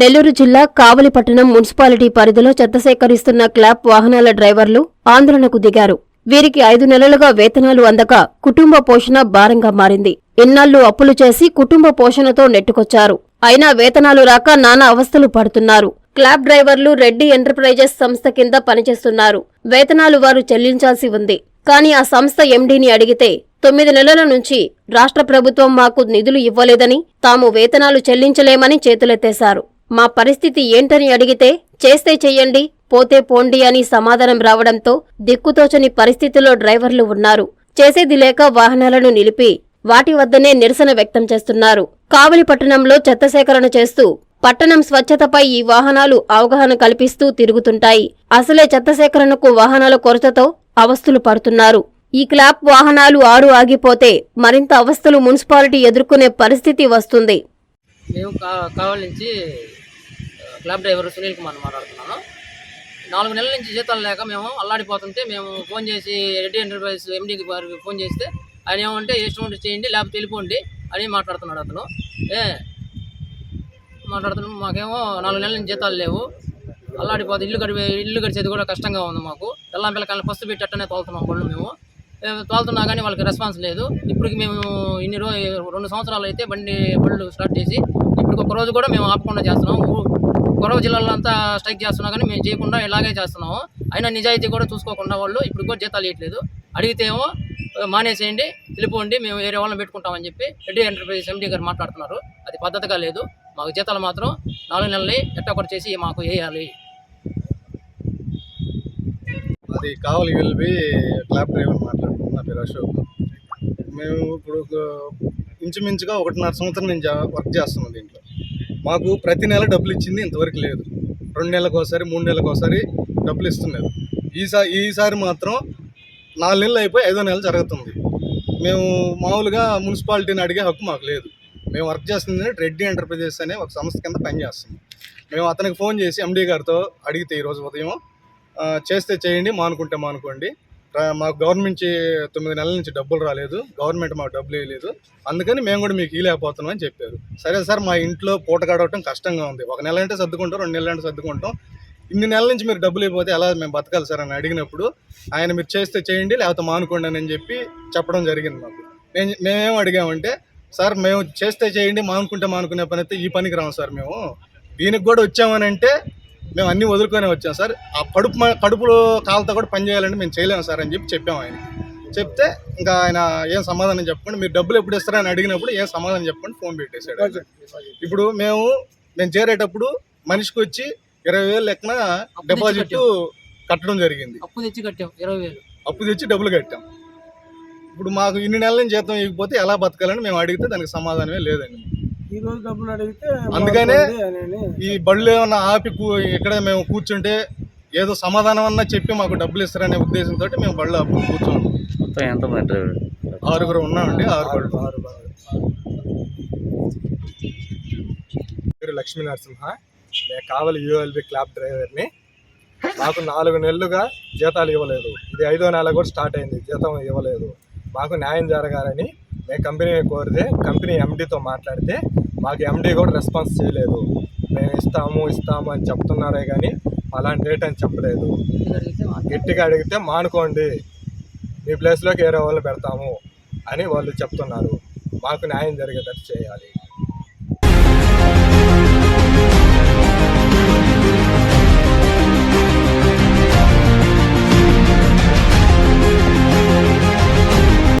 నెల్లూరు జిల్లా కావలిపట్టణం మున్సిపాలిటీ పరిధిలో చెత్త సేకరిస్తున్న క్లాప్ వాహనాల డ్రైవర్లు ఆందోళనకు దిగారు. వీరికి ఐదు నెలలుగా వేతనాలు అందక కుటుంబ పోషణ భారంగా మారింది. ఇన్నాళ్ళు అప్పులు చేసి కుటుంబ పోషణతో నెట్టుకొచ్చారు. అయినా వేతనాలు రాక నానా అవస్థలు పడుతున్నారు. క్లాబ్ డ్రైవర్లు రెడ్డి ఎంటర్ప్రైజెస్ సంస్థ కింద పనిచేస్తున్నారు. వేతనాలు వారు చెల్లించాల్సి ఉంది. కానీ ఆ సంస్థ ఎండీని అడిగితే తొమ్మిది నెలల నుంచి రాష్ట్ర ప్రభుత్వం మాకు నిధులు ఇవ్వలేదని తాము వేతనాలు చెల్లించలేమని చేతులెత్తేశారు. మా పరిస్థితి ఏంటని అడిగితే చేస్తే చెయ్యండి పోతే పోండి అని సమాధానం రావడంతో దిక్కుతోచని పరిస్థితిలో డ్రైవర్లు ఉన్నారు. చేసేది లేక వాహనాలను నిలిపి వాటి వద్దనే నిరసన వ్యక్తం చేస్తున్నారు. కావలి పట్టణంలో చెత్త సేకరణ చేస్తూ పట్టణం స్వచ్ఛతపై ఈ వాహనాలు అవగాహన కల్పిస్తూ తిరుగుతుంటాయి. అసలే చెత్త సేకరణకు వాహనాల కొరతతో అవస్థలు పడుతున్నారు. ఈ క్లాప్ వాహనాలు ఆరు ఆగిపోతే మరింత అవస్థలు మున్సిపాలిటీ ఎదుర్కొనే పరిస్థితి వస్తుంది. మేము కా క్లాబ్ డ్రైవర్ సునీల్ కుమార్ మాట్లాడుతున్నాను. నాలుగు నెలల నుంచి జీతాలు లేక మేము అల్లాడిపోతుంటే మేము ఫోన్ చేసి రెడ్డి ఎంటర్ప్రైజ్ ఎండీకి వారికి ఫోన్ చేస్తే ఆయన ఏమంటే ఇష్టం చేయండి లేకపోతే వెళ్ళిపోండి అని మాట్లాడుతున్నాడు అతను. ఏ మాట్లాడుతున్నాం మాకేమో నాలుగు నెలల నుంచి జీతాలు లేవు. అల్లాడిపోతే ఇల్లు గడిపే ఇల్లు గడిచేది కూడా కష్టంగా ఉంది మాకు. పిల్లం పిల్లకాయలు ఫస్ట్ పెట్టి అట్టనే తోలుతున్నాం బళ్ళు మేము. తోలుతున్నా కానీ వాళ్ళకి రెస్పాన్స్ లేదు. ఇప్పటికి మేము ఇన్ని రోజు రెండు సంవత్సరాలు అయితే బండి బళ్ళు స్టార్ట్ చేసి ఇప్పుడు ఒక రోజు కూడా మేము ఆపకుండా చేస్తున్నాం. ఊ- జిల్లాలో అంతా స్ట్రైక్ చేస్తున్నా కానీ మేము చేయకుండా ఇలాగే చేస్తున్నాము. అయినా నిజాయితీ కూడా చూసుకోకుండా వాళ్ళు ఇప్పుడు కూడా జీతాలు ఇవ్వట్లేదు అడిగితే ఏమో మానేసేయండి వెళ్ళిపోండి మేము వేరే వాళ్ళని పెట్టుకుంటామని చెప్పి రెడ్డి ఎంటర్ప్రైజెస్ ఎండీ గారు మాట్లాడుతున్నారు. అది పద్ధతిగా లేదు. మాకు జీతాలు మాత్రం నాలుగు నెలలు ఎట్టకొట ఒకటి చేసి మాకు వేయాలి. అది కావాలి వెళ్ళి క్లాబ్ డ్రైవర్ మాట్లాడుతున్నాను నా పేరు అశోక్. మేము ఇప్పుడు ఇంచుమించుగా ఒకటిన్నర సంవత్సరం నుంచి వర్క్ చేస్తున్నాం దీంట్లో. మాకు ప్రతి నెల డబ్బులు ఇచ్చింది ఇంతవరకు లేదు. రెండు నెలలకు ఒకసారి మూడు నెలలకు ఒకసారి డబ్బులు ఇస్తున్నారు. ఈసారి ఈసారి మాత్రం నాలుగు నెలలు అయిపోయి ఐదో నెలలు జరుగుతుంది. మేము మామూలుగా మున్సిపాలిటీని అడిగే హక్కు మాకు లేదు. మేము వర్క్ చేస్తుంది రెడ్డి ఎంటర్ప్రైజెస్ అనే ఒక సంస్థ కింద పనిచేస్తుంది మేము అతనికి ఫోన్ చేసి ఎండీ గారితో అడిగితే ఈరోజు ఉదయం చేస్తే చేయండి మానుకుంటే మానుకోండి. మాకు గవర్నమెంట్ తొమ్మిది నెలల నుంచి డబ్బులు రాలేదు. గవర్నమెంట్ మాకు డబ్బులు వేయలేదు అందుకని మేము కూడా మీకు ఇవ్వలేకపోతున్నాం అని చెప్పారు. సరే సార్ మా ఇంట్లో పూట గడవటం కష్టంగా ఉంది. ఒక నెల అంటే సర్దుకుంటాం రెండు నెలలు అంటే సర్దుకుంటాం. ఇన్ని నెలల నుంచి మీరు డబ్బులు ఇవ్వకపోతే ఎలా మేము బతకాలి సార్ అని అడిగినప్పుడు ఆయన మీరు చేస్తే చేయండి లేకపోతే మానుకోండి అని చెప్పి చెప్పడం జరిగింది మాకు. మేము మేమేం అడిగామంటే సార్ మేము చేస్తే చేయండి మానుకుంటే మానుకునే పని అయితే ఈ పనికి రాము సార్ మేము. దీనికి కూడా వచ్చామని అంటే మేము అన్నీ వదులుకొని వచ్చాం సార్. ఆ కడుపు కడుపులో కాలుతో కూడా పని చేయాలంటే మేము చేయలేము సార్ అని చెప్పి చెప్పాము ఆయన చెప్తే ఇంకా ఆయన ఏం సమాధానం చెప్పండి మీరు డబ్బులు ఎప్పుడు ఇస్తారని అడిగినప్పుడు ఏం సమాధానం చెప్పండి ఫోన్ పెట్టేశాడు. ఇప్పుడు మేము మేము చేరేటప్పుడు మనిషికి వచ్చి ఇరవై వేలు లెక్కన డిపాజిట్ కట్టాం. కట్టడం జరిగింది. అప్పు తెచ్చి కట్టాం ఇరవై వేలు. అప్పు తెచ్చి డబ్బులు కట్టాం. ఇప్పుడు మాకు ఇన్ని నెలల నుంచి జీతం ఇవ్వకపోతే ఎలా బతకాలని మేము అడిగితే దానికి సమాధానమే లేదండి. ఈ రోజు డబ్బులు అడిగితే అందుకనే ఈ బళ్ళు ఏమన్నా ఆపి ఇక్కడే మేము కూర్చుంటే ఏదో సమాధానం అన్నా చెప్పి మాకు డబ్బులు ఇస్తారనే ఉద్దేశంతో మేము బళ్ళు ఆపి మొత్తం ఎంతమంది డ్రైవర్? ఆరుగురు ఉన్నామండి ఆరుగురు పేరు లక్ష్మీ నరసింహ. నేను కావలి యూఎల్బి క్లాబ్ డ్రైవర్ని. మాకు నాలుగు నెలలుగా జీతాలు ఇవ్వలేదు. ఇది ఐదో నెల కూడా స్టార్ట్ అయింది జీతం ఇవ్వలేదు. మాకు న్యాయం జరగాలని మేము కంపెనీ కోరితే కంపెనీ ఎండీతో మాట్లాడితే మాకు ఎండీ కూడా రెస్పాన్స్ చేయలేదు. మేము ఇస్తాము ఇస్తాము అని చెప్తున్నారే కానీ అలాంటి రేట్ అని చెప్పలేదు. గట్టిగా అడిగితే మానుకోండి మీ ప్లేస్లోకి వేరే వాళ్ళు పెడతాము అని వాళ్ళు చెప్తున్నారు. మాకు న్యాయం జరిగేటట్టు చేయాలి.